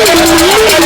ஆடி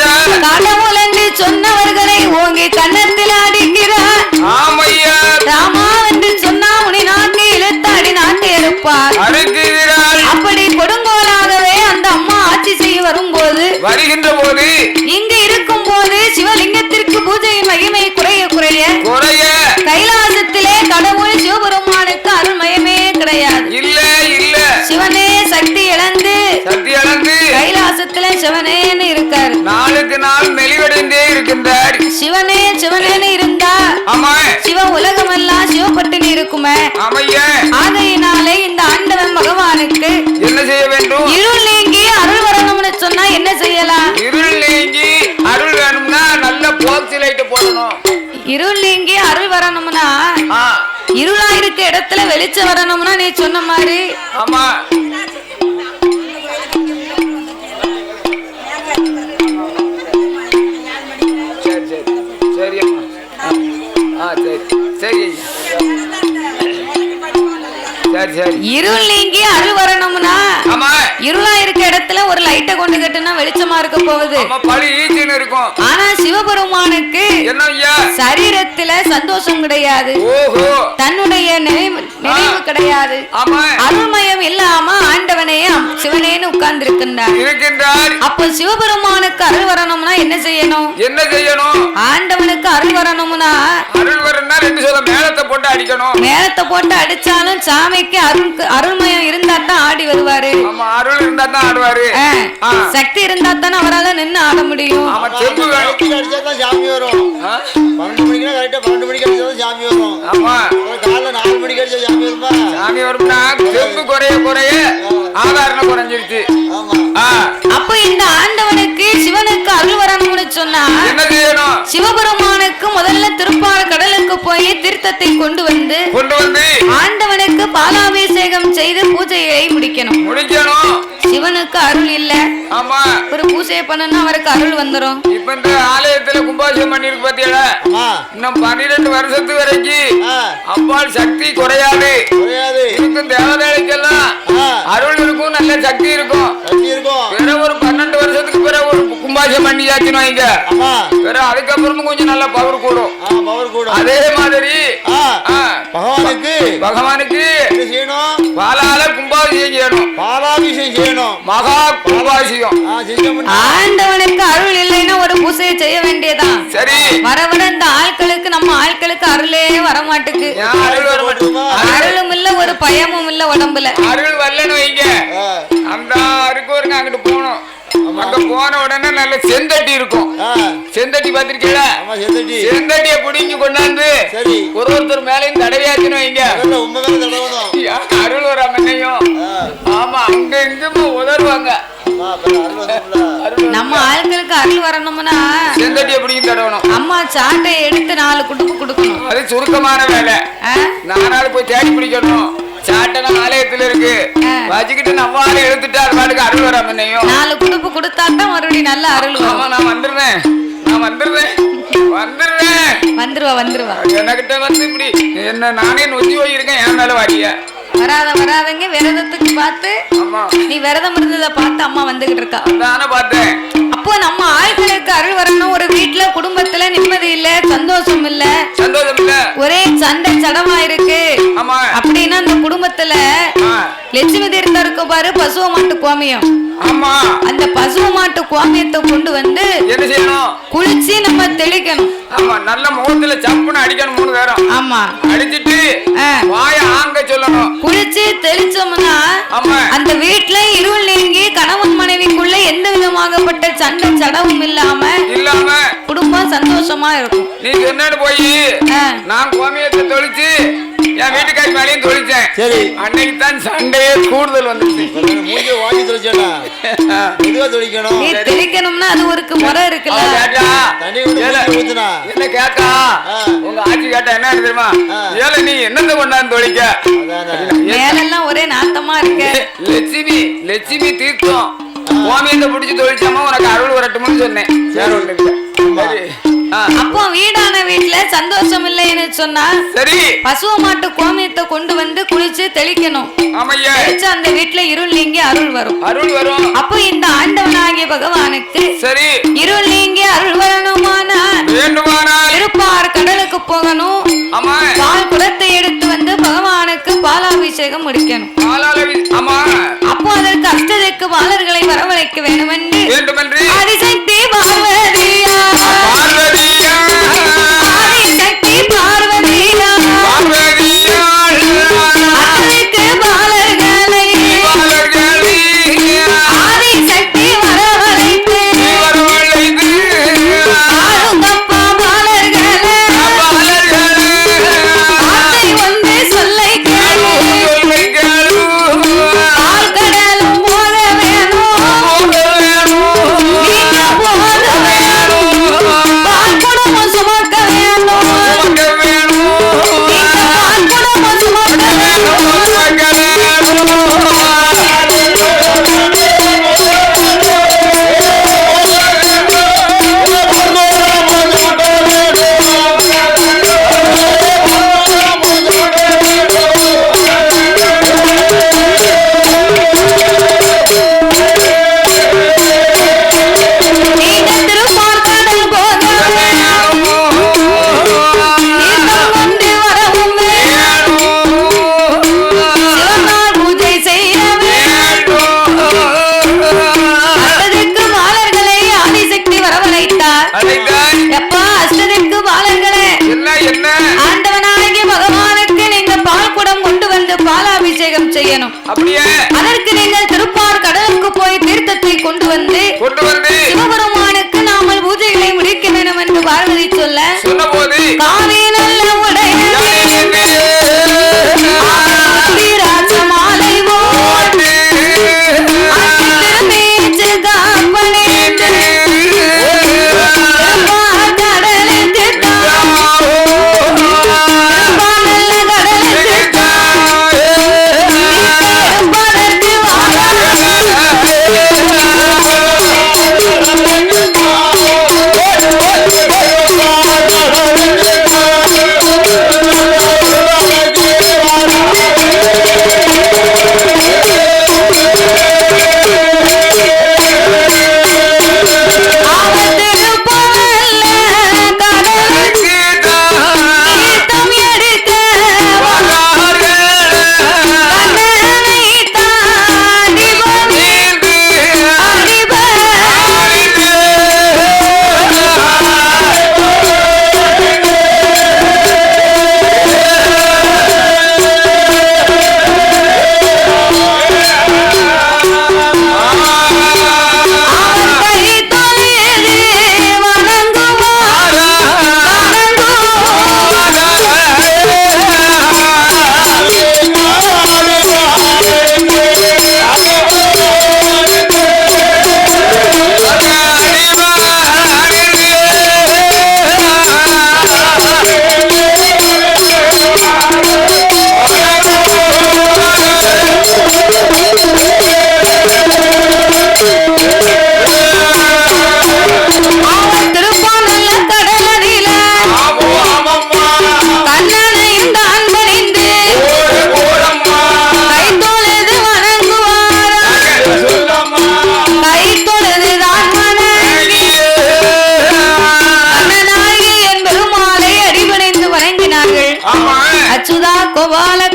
அடிக்கிறார் அடிக்கிற சொன்னவர்களை ஓங்கி கன்னத்தில் நாளுக்கு நாள் மெலிவடைந்தே இருக்கின்றார். சிவனே சிவனேன்னு இருந்தா ஆமா. சிவ உலகமெல்லாம் சிவப்பட்டினி இருக்குமே. ஆமையா. ஆகையினாலே இந்த ஆண்டவன் பகவானுக்கு என்ன செய்ய வேண்டும்? இருள் நீங்கி அருள் வரணும்னு சொன்னா என்ன செய்யலாம்? இருள் நீங்கி அருள் வேணும்னா நல்ல போக்சி லைட் போடணும். இருள் நீங்கி அருள் வரணும்னா இருளா இருக்க இடத்துல வெளிச்சம் வரணும்னா நீ சொன்ன மாதிரி. ஆமா. இருள் நீங்கி அருள் வரணும்னா ஆமா. இருளா இடத்துல ஒரு லைட்டை கொண்டு கட்டுனா வெளிச்சமா இருக்க போகுது. இருக்கும். ஆனா சிவபெருமானுக்கு சரீரத்துல சந்தோஷம் கிடையாது. தன்னுடைய நினைவு கிடையாது. அருள்மயம் இல்லாம ஆண்டவனே சிவனேன்னு உட்கார்ந்து இருக்கின்றார். அப்போ சிவபெருமானுக்கு அருள் வரணும்னா என்ன செய்யணும்? என்ன செய்யணும்? ஆண்டவனுக்கு அருள் வரணும்னா அருள் வரணும்னா ரெண்டு சொல்ல மேலத்தை போட்டு அடிக்கணும். மேலத்தை போட்டு அடிச்சாலும் சாமிக்கு அருள் அருள்மயம் இருந்தா தான் ஆடி வருவாரு. ஆமா அருள் இருந்தா தான் ஆடுவாரு. ஆ, ஆ. சக்தி இருந்தா தானே அவரால நின்னு ஆட முடியும். செம்பு சாமி வரும்? பன்னெண்டு கரெக்டா பன்னெண்டு மணிக்கு அடிச்சாதான் சாமி வரும். ஆமா. காலைல நாலு சாமி வரும்னா செம்பு குறைய குறைய ஆதாரம் குறைஞ்சிருச்சு. ஆமா. அப்ப இந்த ஆண்டவனுக்கு சிவனுக்கு அருள் வரணும்னு சிவபெருமானுக்கு முதல்ல திருப்பால் கடலுக்கு போய் தீர்த்தத்தை கொண்டு வந்து கொண்டு வந்து ஆண்டவனுக்கு பாலாபிஷேகம் செய்து பூஜையை முடிக்கணும். சிவனுக்கு அருள் இல்ல. ஆமா. ஒரு பூஜையை பண்ணனா அவருக்கு அருள் வந்துரும். இப்ப இந்த ஆலயத்துல கும்பாபிஷேகம் பண்ணிருக்கு பாத்தீங்களா ஆமா இன்னும் பன்னிரெண்டு வருஷத்து வரைக்கும் அம்பாள் சக்தி குறையாது. குறையாது. இருக்கும் தேவதைகளுக்கெல்லாம் அருள் இருக்கும் நல்ல சக்தி இருக்கும். எப்படி இருக்கும். கும்பாபிஷேகம் பண்ணியாச்சுன்னு வைங்க அதுக்கப்புறமும் கொஞ்சம் நல்ல பவர் கூடும். ஆ பவர் கூட அதே மாதிரி பகவானுக்கு பகவானுக்கு பாலால கும்பாபிஷேகம் செய்யணும். பாலாபிஷேகம் செய்யணும். மகா கும்பாபிஷேகம். ஆண்டவனுக்கு அருள் இல்லைன்னா ஒரு பூஜையை செய்ய வேண்டியதான் சரி. வர வர இந்த ஆட்களுக்கு நம்ம ஆட்களுக்கு அருளே வர மாட்டுக்கு ஏன் அருள் வர மாட்டேங்குது? அருள் அருளும் இல்ல ஒரு பயமும் இல்ல உடம்புல. அருள் வரலன்னு வைங்க. அந்த அருக்கு வருங்க அங்கிட்டு போகணும் அங்க போன உடனே நல்ல செந்தட்டி இருக்கும். செந்தட்டி செந்தட்டி. செந்தட்டிய புடிங்கி கொண்டாந்து சரி. ஒரு ஒருத்தர் மேலையும் தடவையாச்சுன்னு வைங்க. அருள் மண்ணையும் ஆ. ஆமா அங்க வந்துடும்ல. அருள் நம்ம ஆட்களுக்கு அருள் வரணும்னா செந்தட்டிய பிடிங்கி தடவணும். அம்மா சாட்டை எடுத்து நாலு குடுப்பு கொடுக்கணும். அது சுருக்கமான வேலை. ஆ? நானாலும் போய் தேடி பிடிக்கணும். சாட்டை ஆலயத்துல இருக்கு. வச்சுக்கிட்டு எடுத்துட்டு அது பாட்டுக்கு அருள் வர மண்ணையும் நாலு குடுப்பு கொடுத்தா தான் மறுபடியும் நல்ல அருள் ஆமா நான் வந்துடுறேன். நான் வந்துடுறேன். வந்துடுறேன். வந்துருவா வந்துருவா. எனக்கிட்ட வந்து இப்படி என்ன நானே நொச்சி போயிருக்கேன் என் மேல வாடிய வராத வராதங்க விரதத்துக்கு பார்த்து நீ விரதம் இருந்ததை பார்த்து அம்மா வந்துகிட்டு இருக்கா. பார்த்தேன். அப்போ நம்ம ஆட்களுக்கு அருள் வரணும். ஒரு வீட்டுல குடும்பத்துல நிம்மதி இல்ல சந்தோஷம் இல்ல. சந்தோஷம் இல்ல. ஒரே சண்டை சடமா இருக்கு. அப்படின்னா அந்த குடும்பத்துல லட்சுமி தீர்த்தம் இருக்க பாரு பசுவ மாட்டு கோமியம். ஆமா. அந்த பசுவ மாட்டு கோமியத்தை கொண்டு வந்து குளிச்சு நம்ம தெளிக்கணும். ஆமா நல்ல முகத்துல சப்புன்னு அடிக்கணும் மூணு நேரம் ஆமா. அடிச்சிட்டு. வாய ஆங்க சொல்லணும். குளிச்சு தெளிச்சோம்னா அந்த வீட்டுல இருள் நீங்கி கணவன் மனைவிக்குள்ள எந்த விதமாகப்பட்ட சண்டை சடவும் இல்லாம இல்லாம. குடும்பம் சந்தோஷமா இருக்கும். நீ சொன்னு போய். நான் கோமியத்தை தொளிச்சு என் வீட்டுக்காரி மேலேயும் தொளிச்சேன் சரி. அன்னைக்கு தான் சண்டையே கூடுதல் வந்துச்சு. மூஞ்சி வாங்கி நீ தெளிக்கணும்னா அது ஒரு முறை இருக்குல்ல. கேட்டா, ஊத்துனா என்ன கேட்டா. உங்க ஆட்சி கேட்டா என்ன தெரியுமா. ஏல நீ என்னத்தை கொண்டாந்து தொலைக்க அதானே. மேலெல்லாம் ஒரே நாத்தமா இருக்கு. லட்சுமி லட்சுமி தீர்த்தம். கோமியத்தை பிடிச்சி தொழிச்சாம உனக்கு அருள் வரட்டும்னு சொன்னேன். வேற ஒண்ணு இல்ல. அப்போ வீடான வீட்டுல சந்தோஷம் இல்லைன்னு சொன்னா சரி. பசுவ மாட்டு கோமியத்தை கொண்டு வந்து குளிச்சு தெளிக்கணும். தெளிச்சு அந்த வீட்டுல இருள் நீங்கி அருள் வரும். அருள் வரும். அப்போ இந்த ஆண்டவனாகிய பகவானுக்கு சரி. இருள் நீங்கி அருள் வரணுமானா திருப்பார் கடலுக்கு போகணும். ஆமா. பால் குடத்தை எடுத்து வந்து பகவானுக்கு பாலாபிஷேகம் முடிக்கணும். ஆமா. அஷ்டதிக்கு பாலர்களை வரவழைக்க வேண்டும் என்று வேண்டுமென்று அப்படியே.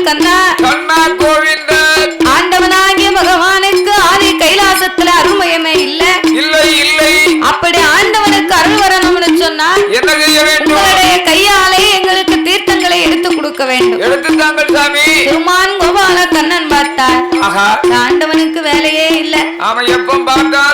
கண்ணா. கண்ணா கோவிந்த ஆண்டவனாகிய பகவானுக்கு ஆதி கைலாசத்துல அருள்மயமே இல்ல. இல்லை இல்லை. அப்படி ஆண்டவனுக்கு அருள் வரணும்னு சொன்னா என்ன செய்ய வேண்டும்? உங்களுடைய கையாலே எங்களுக்கு தீர்த்தங்களை எடுத்து கொடுக்க வேண்டும். எடுத்து தாங்கள் சாமி. திருமான் கோபால கண்ணன் பார்த்தார். ஆண்டவனுக்கு வேலையே இல்ல. அவன் எப்ப பார்த்தாலும்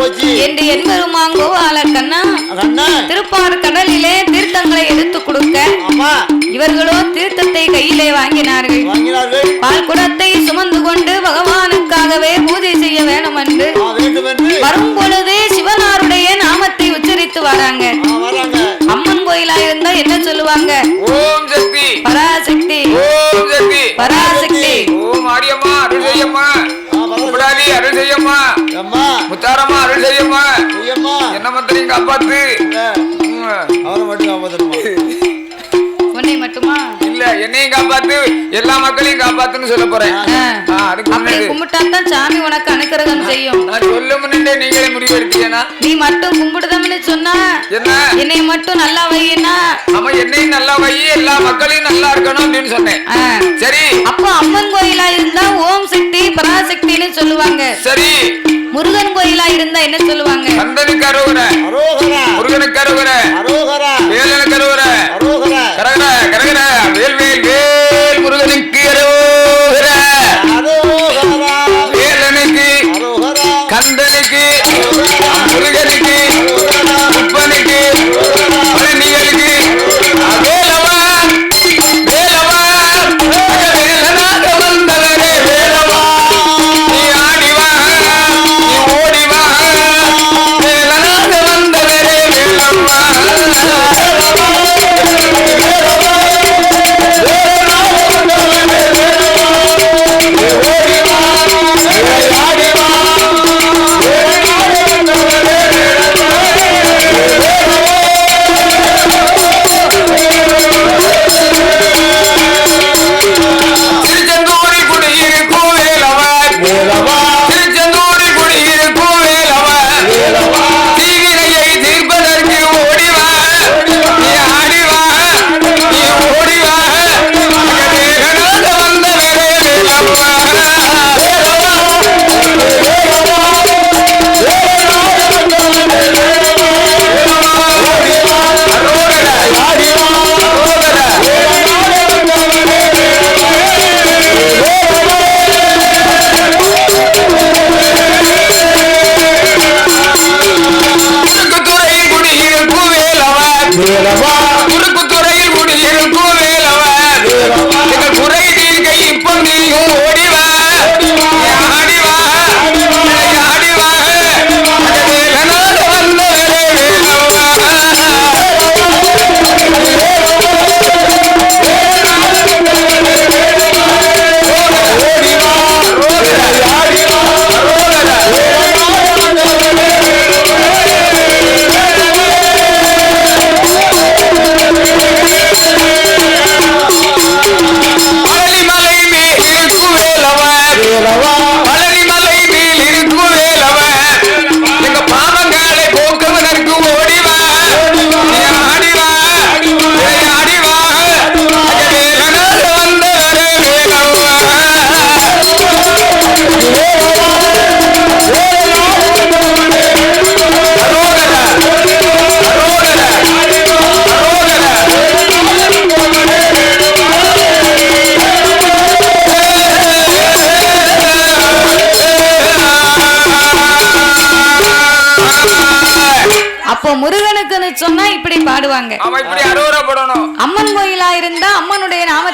போச்சு. என்று என்பெருமான் கோபால கண்ணா கடலிலே தீர்த்தங்களை எடுத்து கொடுக்க இவர்களோ தீர்த்தத்தை கையிலே வாங்கினார்கள். பால் குடத்தை சுமந்து கொண்டு பகவானுக்காகவே பூஜை செய்ய வேணும் என்று வரும் பொழுது சிவனாருடைய நாமத்தை உச்சரித்து வராங்க. அம்மன் கோயிலா இருந்தா என்ன சொல்லுவாங்க? ஓம் சக்தி. பராசக்தி. ஓம் சக்தி. பராசக்தி. ஓம் மாரியம்மா அருள் முடாதி அருள் செய்யம்மா. அம்மா. முத்தாரம்மா அருள் செய்யம்மா. என்ன மந்திரியும் காப்பாத்து? ம். அவரை மட்டும் காப்பாத்தணுமா? என்னையும் காப்பாத்து எல்லா மக்களையும் காப்பாத்துன்னு சொல்ல போறேன். கும்பிட்டாத்தான் சாமி உனக்கு அனுக்கிரகம் செய்யும். நான் சொல்ல முன்னே நீங்களே முடிவு எடுத்தீங்கன்னா நீ மட்டும் கும்பிடுதம்னு சொன்னா என்ன? என்னை மட்டும் நல்லா வையினா ஆமா என்னையும் நல்லா வை எல்லா மக்களையும் நல்லா இருக்கணும் அப்படின்னு சொன்னேன். சரி. அப்போ அம்மன் கோயிலா இருந்தா ஓம் சக்தி பராசக்தின்னு சொல்லுவாங்க. சரி. முருகன் கோயிலா இருந்தா என்ன சொல்லுவாங்க? கந்தனுக்கு அருகுற அரோகரா. முருகனுக்கு அருகுற அரோகரா. வேலனுக்கு அருகுற கரகர.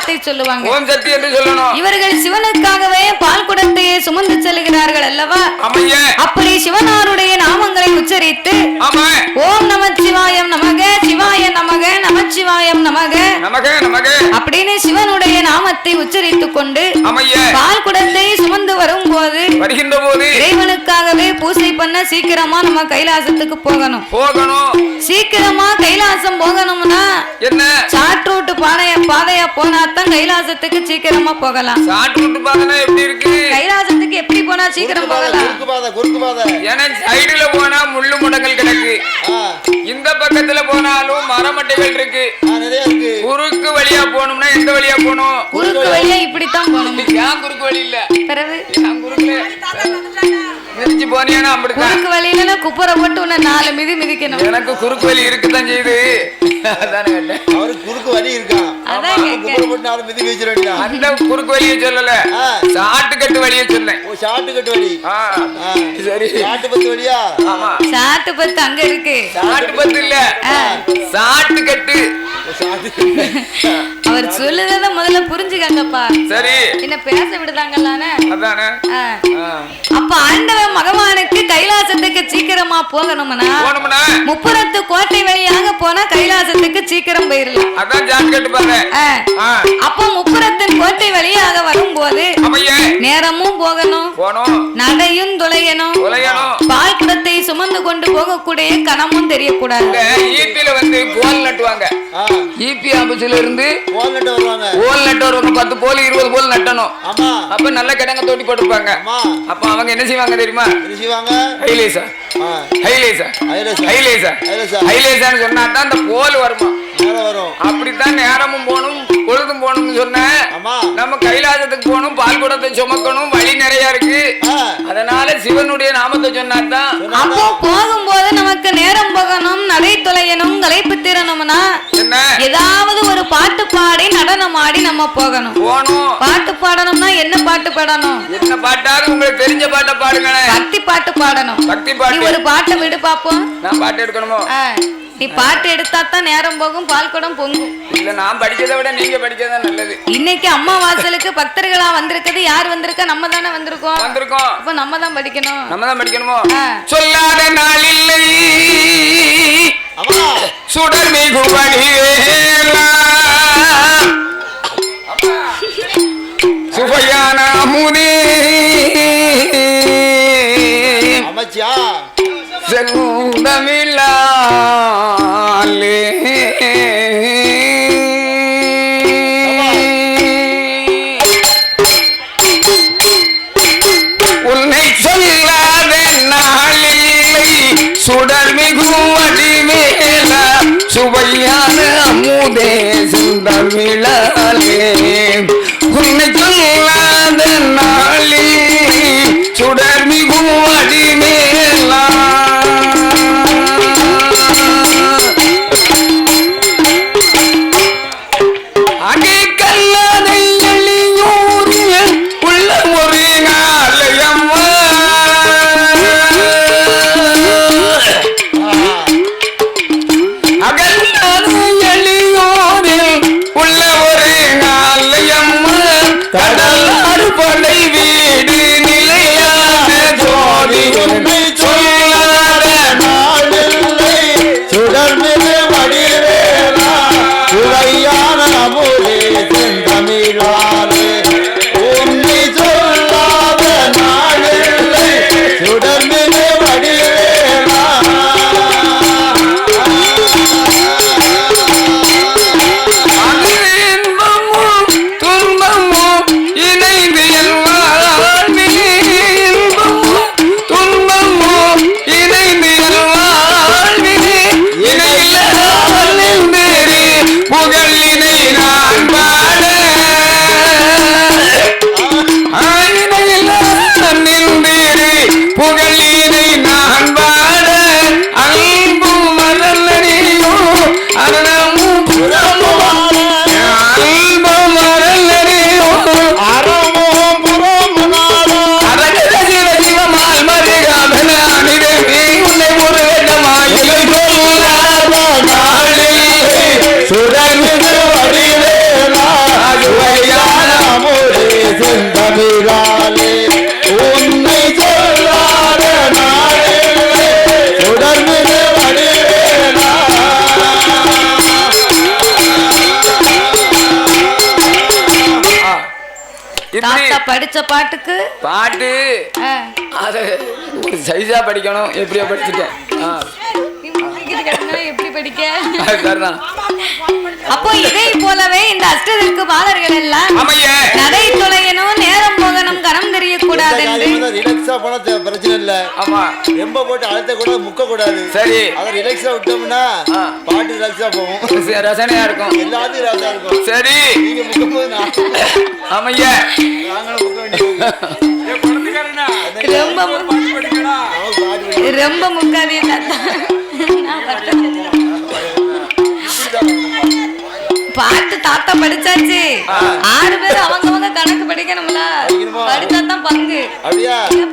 நாமத்தை சொல்லுவாங்க. ஓம் சக்தி என்று சொல்லணும். இவர்கள் சிவனுக்காகவே பால் குடத்தையே சுமந்து செல்கிறார்கள் அல்லவா? அப்படி சிவனாருடைய நாமங்களை உச்சரித்து ஓம் நமச்சிவாயம் நமக சிவாய நமக நமச்சிவாயம் நமக. நமக நமக. அப்படின்னு சிவனுடைய நாமத்தை உச்சரித்துக் கொண்டு பால் குடத்தை சுமந்து வரும்போது வருகின்ற போது இறைவனுக்காகவே பூசை பண்ண சீக்கிரமா நம்ம கைலாசத்துக்கு போகணும். போகணும். சீக்கிரமா கைலாசம் போகணும்னா என்ன? சாற்றூட்டு பாதைய பாதையா போனாதான் கைலாசத்துக்கு சீக்கிரமா போகலாம். சாட்டு விட்டு பார்த்தனா எப்படி இருக்கு? கைலாசத்துக்கு எப்படி போனா சீக்கிரம் குறுக்கு போகலாம்? குறுக்கு பாதை குறுக்கு பாதை. எனக்கு சைடுல போனா முள்ளு முடங்கல் கிடக்கு. இந்த பக்கத்துல போனாலும் மரமட்டைகள் இருக்கு. குறுக்கு வழியா போகணும்னா எந்த வழியா போகணும். குறுக்கு வழியா இப்படித்தான் போகணும்? ஏன் குறுக்கு வழி இல்ல? பிறகு? ஏன் குறுக்குல? மிதிச்சு போனீங்கன்னா அப்படித்தான். குறுக்கு வழியில குப்புற போட்டு உன்னை நாலு மிதி மிதிக்கணும். எனக்கு குறுக்கு வழி இருக்குதான் செய்யுது. அதானே அவருக்கு குறுக்கு வழி இருக்கான் அதான் மிதி அந்த குறுக்கு வழியை சொல்லல. சாட்டு கட்டு வழியை சொன்னேன் ஓ ஷார்ட் கட் வழி சரி. பத்து வழியா? ஆமா. சாட்டு பத்து அங்க இருக்கு. சாட்டு பத்து இல்ல. சாட்டு கட்டு அவர் சொல்லுறத முதல்ல புரிஞ்சுக்கங்கப்பா சரி. என்ன பேச விடுதாங்கல்லானே அதானே. அப்ப ஆண்டவன் மகவானுக்கு கைலாசத்துக்கு சீக்கிரமா போகணும்னா முப்புறத்து கோட்டை வழியாக போனா கைலாசத்துக்கு சீக்கிரம் போயிடலாம் அதான் கட்டு பாரு. அப்ப முப்புறத்தின் கோட்டை வழியாக வரும்போது நேரமும் போகணும். நடையும் துளையணும் பால் குடத்தை சுமந்து கொண்டு போகக்கூடிய கணமும் தெரியக்கூடாது. வந்து கோல் நட்டுவாங்க. ஈபி ஆபீஸ்ல இருந்து போன்லட்டு வருவாங்க. கோல் நட்டு வருவாங்க. பத்து போல் இருபது போல் நட்டணும். ஆமா. அப்ப நல்ல கிடங்க தோட்டி போட்டிருப்பாங்க. ஆமா. அப்ப அவங்க என்ன செய்வாங்க தெரியுமா? ஹைலேசா ஹைலேசா ஹைலேசா ஹைலேசான்னு சொன்னா தான் அந்த போல் வருமா? வரும். அப்படித்தான் நேரமும் போகணும் பொழுதும் போகணும்னு சொன்னேன் ஆமா. நம்ம கைலாசத்துக்கு போகணும் பால் குடத்தை சுமக்கணும் வழி நிறைய இருக்கு. அதனால சிவனுடைய நாமத்தை சொன்னாதான் அப்போ போகும்போது நமக்கு நேரம் போகணும் நடை துளையணும் களைப்பு திறனும்னா என்ன? ஏதாவது ஒரு பாட்டு பாடி நடனம் ஆடி நம்ம போகணும். போகணும். பாட்டு பாடணும்னா என்ன பாட்டு பாடணும்? என்ன பாட்டாலும் உங்களுக்கு தெரிஞ்ச பாட்டை பாடுங்களேன். பக்தி பாட்டு பாடணும். பக்தி நீ பாட்டு ஒரு பாட்டை விடு பாப்போம். நான் பாட்டு எடுக்கணுமோ? நீ பாட்டு எடுத்தா தான் நேரம் போகும் பால் குடம் பொங்கும். இல்ல நான் படிக்கிறதை விட நீங்க படிக்கிறதா நல்லது. இன்னைக்கு அம்மா வாசலுக்கு பக்தர்களா வந்திருக்கிறது யார் வந்திருக்கா? நம்ம தானே வந்திருக்கோம். வந்திருக்கோம். அப்ப நம்ம தான் படிக்கணும். நம்ம தான் படிக்கணுமோ. சொல்லாத நாள் இல்லை சுடர் மிகு சுவையான முனி அமைச்சியா? செல்வமில்லாலே உன்னை சொல்லாத நாளில்லை சுடர் மிகு அடிமேல சுவையான அமுதே செந்தமிழாலே. தாத்தா படிச்ச பாட்டுக்கு? பாட்டு. அது சைஸா படிக்கணும் எப்படியோ படிச்சுட்டேன். எப்படி படிக்க? அப்போ இதை போலவே இந்த அஷ்டதிற்கு பாலர்கள் எல்லாம் நடை துளையணும் நேரம் போகணும் கணம் தெரியக்கூடாது ரிலாக்ஸா போனா தெ- பிரச்சனை இல்ல. ஆமா. ரொம்ப போட்டு அழுத்த கூடாது முக்க கூடாது சரி. அதை ரிலாக்ஸா விட்டோம்னா ஆ. பாட்டு ரிலாக்ஸா போகும். ரசனையா இருக்கும். எல்லாத்தையும் ரிலாக்ஸா இருக்கும். சரி. நீங்க முக்கும் போது நான் ஆமையா. நாங்களும் முக்க வேண்டியது. ரொம்ப. ரொம்ப முக்காதே தாத்தா. நான் பட்டது. பாட்டு தாத்தா படிச்சாச்சு. ஆறு பேர் அவங்கவங்க கணக்கு படிக்கணும்ல. படிக்கணுமா? படிச்சா தான் பங்கு